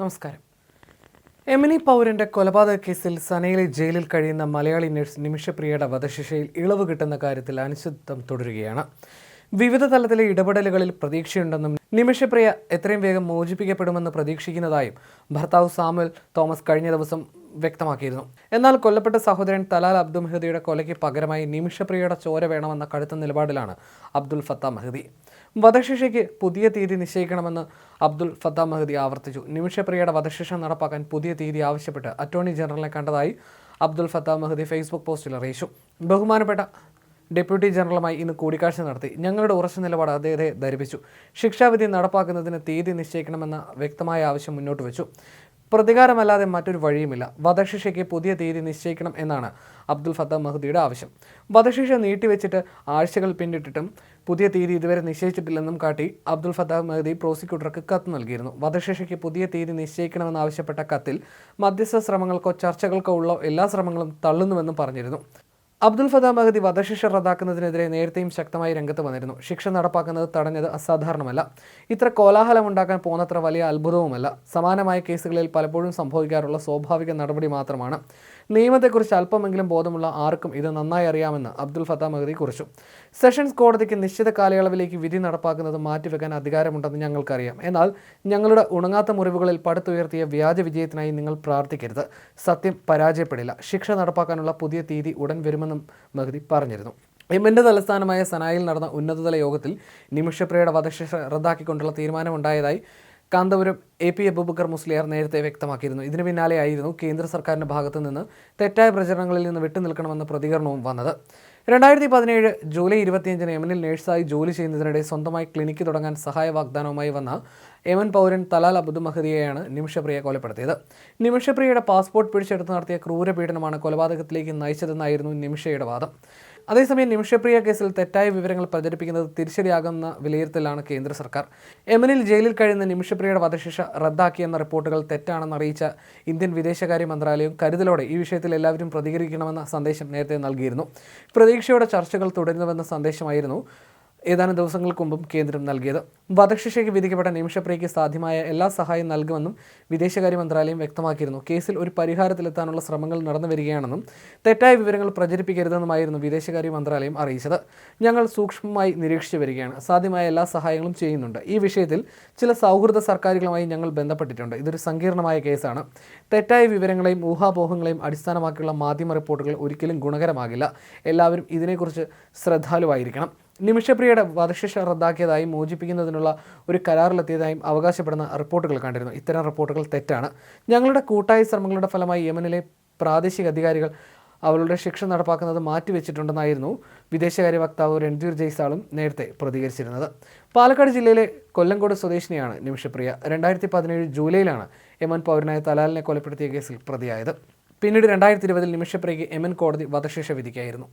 നമസ്കാരം. എമിനി പൗരന്റെ കൊലപാതക കേസിൽ സനയിലെ ജയിലിൽ കഴിയുന്ന മലയാളി നഴ്സ് നിമിഷപ്രിയയുടെ വധശിക്ഷയിൽ ഇളവ് കിട്ടുന്ന കാര്യത്തിൽ അനിശ്ചിതത്വം തുടരുകയാണ്. വിവിധ തലത്തിലെ ഇടപെടലുകളിൽ പ്രതീക്ഷയുണ്ടെന്നും നിമിഷപ്രിയ എത്രയും വേഗം മോചിപ്പിക്കപ്പെടുമെന്ന് പ്രതീക്ഷിക്കുന്നതായും ഭർത്താവ് സാമുൽ തോമസ് കഴിഞ്ഞ ദിവസം വ്യക്തമാക്കിയിരുന്നു. എന്നാൽ കൊല്ലപ്പെട്ട സഹോദരൻ തലാൽ അബ്ദുൽ മെഹദിയുടെ കൊലയ്ക്ക് പകരമായി നിമിഷപ്രിയയുടെ ചോര വേണമെന്ന കടുത്ത നിലപാടിലാണ് അബ്ദുൽ ഫത്ത മെഹദി. വധശിക്ഷയ്ക്ക് പുതിയ തീയതി നിശ്ചയിക്കണമെന്ന് അബ്ദുൽ ഫത്ത മെഹദി ആവർത്തിച്ചു. നിമിഷപ്രിയയുടെ വധശിക്ഷ നടപ്പാക്കാൻ പുതിയ തീയതി ആവശ്യപ്പെട്ട് അറ്റോർണി ജനറലിനെ കണ്ടതായി അബ്ദുൽ ഫത്ത മെഹദി ഫേസ്ബുക്ക് പോസ്റ്റിൽ അറിയിച്ചു. ബഹുമാനപ്പെട്ട ഡെപ്യൂട്ടി ജനറലുമായി ഇന്ന് കൂടിക്കാഴ്ച നടത്തി. ഞങ്ങളുടെ ഉറച്ച നിലപാട് അദ്ദേഹത്തെ ധരിപ്പിച്ചു. ശിക്ഷാവിധി നടപ്പാക്കുന്നതിന് തീയതി നിശ്ചയിക്കണമെന്ന വ്യക്തമായ ആവശ്യം മുന്നോട്ട് വെച്ചു. പ്രതികാരമല്ലാതെ മറ്റൊരു വഴിയുമില്ല. വധശിക്ഷയ്ക്ക് പുതിയ തീയതി നിശ്ചയിക്കണം എന്നാണ് അബ്ദുൽ ഫത്ത മഹ്ദിയുടെ ആവശ്യം. വധശിക്ഷ നീട്ടിവെച്ചിട്ട് ആഴ്ചകൾ പിന്നിട്ടിട്ടും പുതിയ തീയതി ഇതുവരെ നിശ്ചയിച്ചിട്ടില്ലെന്നും കാട്ടി അബ്ദുൽ ഫത്ത മഹദി പ്രോസിക്യൂട്ടർക്ക് കത്ത് നൽകിയിരുന്നു. വധശിക്ഷയ്ക്ക് പുതിയ തീയതി നിശ്ചയിക്കണമെന്നാവശ്യപ്പെട്ട കത്തിൽ മധ്യസ്ഥ ശ്രമങ്ങൾക്കോ ചർച്ചകൾക്കോ ഉള്ള എല്ലാ ശ്രമങ്ങളും തള്ളുന്നുവെന്നും പറഞ്ഞിരുന്നു. അബ്ദുൽ ഫതാ മഹദി വധശിക്ഷ റദ്ദാക്കുന്നതിനെതിരെ നേരത്തെയും ശക്തമായി രംഗത്ത് വന്നിരുന്നു. ശിക്ഷ നടപ്പാക്കുന്നത് തടഞ്ഞത് അസാധാരണമല്ല. ഇത്ര കോലാഹലം ഉണ്ടാക്കാൻ പോന്നത്ര വലിയ അത്ഭുതവുമല്ല. സമാനമായ കേസുകളിൽ പലപ്പോഴും സംഭവിക്കാറുള്ള സ്വാഭാവിക നടപടി മാത്രമാണ്. നിയമത്തെക്കുറിച്ച് അല്പമെങ്കിലും ബോധമുള്ള ആർക്കും ഇത് നന്നായി അറിയാമെന്ന് അബ്ദുൽ ഫത്ത മഹദി കുറിച്ചു. സെഷൻസ് കോടതിക്ക് നിശ്ചിത കാലയളവിലേക്ക് വിധി നടപ്പാക്കുന്നത് മാറ്റിവെക്കാൻ അധികാരമുണ്ടെന്ന് ഞങ്ങൾക്കറിയാം. എന്നാൽ ഞങ്ങളുടെ ഉണങ്ങാത്ത മുറിവുകളിൽ പടുത്തുയർത്തിയ വ്യാജ വിജയത്തിനായി നിങ്ങൾ പ്രാർത്ഥിക്കരുത്. സത്യം പരാജയപ്പെടില്ല. ശിക്ഷ നടപ്പാക്കാനുള്ള പുതിയ തീയതി ഉടൻ വരുമെന്നും മഹദി പറഞ്ഞിരുന്നു. യമന്റെ തലസ്ഥാനമായ സനായിൽ നടന്ന ഉന്നതതല യോഗത്തിൽ നിമിഷപ്രിയയുടെ വധശിക്ഷ റദ്ദാക്കിക്കൊണ്ടുള്ള തീരുമാനമുണ്ടായതായി കാന്തപുരം എ പി അബൂബക്കർ മുസ്ലിയാർ നേരത്തെ വ്യക്തമാക്കിയിരുന്നു. ഇതിന് പിന്നാലെയായിരുന്നു കേന്ദ്ര സർക്കാരിന്റെ ഭാഗത്തു നിന്ന് തെറ്റായ പ്രചരണങ്ങളിൽ നിന്ന് വിട്ടുനിൽക്കണമെന്ന പ്രതികരണവും വന്നത്. രണ്ടായിരത്തി പതിനേഴ് ജൂലൈ ഇരുപത്തിയഞ്ചിന് യമനിൽ നഴ്സായി ജോലി ചെയ്യുന്നതിനിടെ സ്വന്തമായി ക്ലിനിക്ക് തുടങ്ങാൻ സഹായ വാഗ്ദാനവുമായി വന്ന എമൻ പൗരൻ തലാൽ അബ്ദു മഹദിയെയാണ് നിമിഷപ്രിയ കൊലപ്പെടുത്തിയത്. നിമിഷപ്രിയയുടെ പാസ്പോർട്ട് പിടിച്ചെടുത്ത് നടത്തിയ ക്രൂരപീഡനമാണ് കൊലപാതകത്തിലേക്ക് നയിച്ചതെന്നായിരുന്നു നിമിഷയുടെ വാദം. അതേസമയം നിമിഷപ്രിയ കേസിൽ തെറ്റായ വിവരങ്ങൾ പ്രചരിപ്പിക്കുന്നത് തിരിച്ചടിയാകുന്ന വിലയിരുത്തലാണ് കേന്ദ്ര സർക്കാർ. യമനിൽ ജയിലിൽ കഴിയുന്ന നിമിഷപ്രിയയുടെ വധശിക്ഷ റദ്ദാക്കിയെന്ന റിപ്പോർട്ടുകൾ തെറ്റാണെന്ന് അറിയിച്ച ഇന്ത്യൻ വിദേശകാര്യ മന്ത്രാലയം കരുതലോടെ ഈ വിഷയത്തിൽ എല്ലാവരും പ്രതികരിക്കണമെന്ന സന്ദേശം നേരത്തെ നൽകിയിരുന്നു. പ്രതീക്ഷയോടെ ചർച്ചകൾ തുടരുന്നുവെന്ന സന്ദേശമായിരുന്നു ഏതാനും ദിവസങ്ങൾക്ക് മുമ്പും കേന്ദ്രം നൽകിയത്. വധശിക്ഷയ്ക്ക് വിധിക്കപ്പെട്ട നിമിഷപ്രിയയ്ക്ക് സാധ്യമായ എല്ലാ സഹായം നൽകുമെന്നും വിദേശകാര്യ മന്ത്രാലയം വ്യക്തമാക്കിയിരുന്നു. കേസിൽ ഒരു പരിഹാരത്തിലെത്താനുള്ള ശ്രമങ്ങൾ നടന്നു വരികയാണെന്നും തെറ്റായ വിവരങ്ങൾ പ്രചരിപ്പിക്കരുതെന്നുമായിരുന്നു വിദേശകാര്യ മന്ത്രാലയം അറിയിച്ചത്. ഞങ്ങൾ സൂക്ഷ്മമായി നിരീക്ഷിച്ചു വരികയാണ്. സാധ്യമായ എല്ലാ സഹായങ്ങളും ചെയ്യുന്നുണ്ട്. ഈ വിഷയത്തിൽ ചില സൗഹൃദ സർക്കാരുകളുമായി ഞങ്ങൾ ബന്ധപ്പെട്ടിട്ടുണ്ട്. ഇതൊരു സങ്കീർണമായ കേസാണ്. തെറ്റായ വിവരങ്ങളെയും ഊഹാപോഹങ്ങളെയും അടിസ്ഥാനമാക്കിയുള്ള മാധ്യമ റിപ്പോർട്ടുകൾ ഒരിക്കലും ഗുണകരമാകില്ല. എല്ലാവരും ഇതിനെക്കുറിച്ച് ശ്രദ്ധാലുവായിരിക്കണം. നിമിഷപ്രിയയുടെ വധശിക്ഷ റദ്ദാക്കിയതായും മോചിപ്പിക്കുന്നതിനുള്ള ഒരു കരാറിലെത്തിയതായും അവകാശപ്പെടുന്ന റിപ്പോർട്ടുകൾ കണ്ടിരുന്നു. ഇത്തരം റിപ്പോർട്ടുകൾ തെറ്റാണ്. ഞങ്ങളുടെ കൂട്ടായ ശ്രമങ്ങളുടെ ഫലമായി യമനിലെ പ്രാദേശിക അധികാരികൾ അവളുടെ ശിക്ഷ നടപ്പാക്കുന്നത് മാറ്റിവെച്ചിട്ടുണ്ടെന്നായിരുന്നു വിദേശകാര്യ വക്താവ് രൺധീർ ജയ്സാളും നേരത്തെ പ്രതികരിച്ചിരുന്നത്. പാലക്കാട് ജില്ലയിലെ കൊല്ലങ്കോട് സ്വദേശിനിയാണ് നിമിഷപ്രിയ. രണ്ടായിരത്തി പതിനേഴ് ജൂലൈയിലാണ് യമൻ പൗരനായ തലാലിനെ കൊലപ്പെടുത്തിയ കേസിൽ പ്രതിയായത്. പിന്നീട് രണ്ടായിരത്തി ഇരുപതിൽ നിമിഷപ്രിയയ്ക്ക് യമൻ കോടതി വധശിക്ഷ വിധിക്കായിരുന്നു.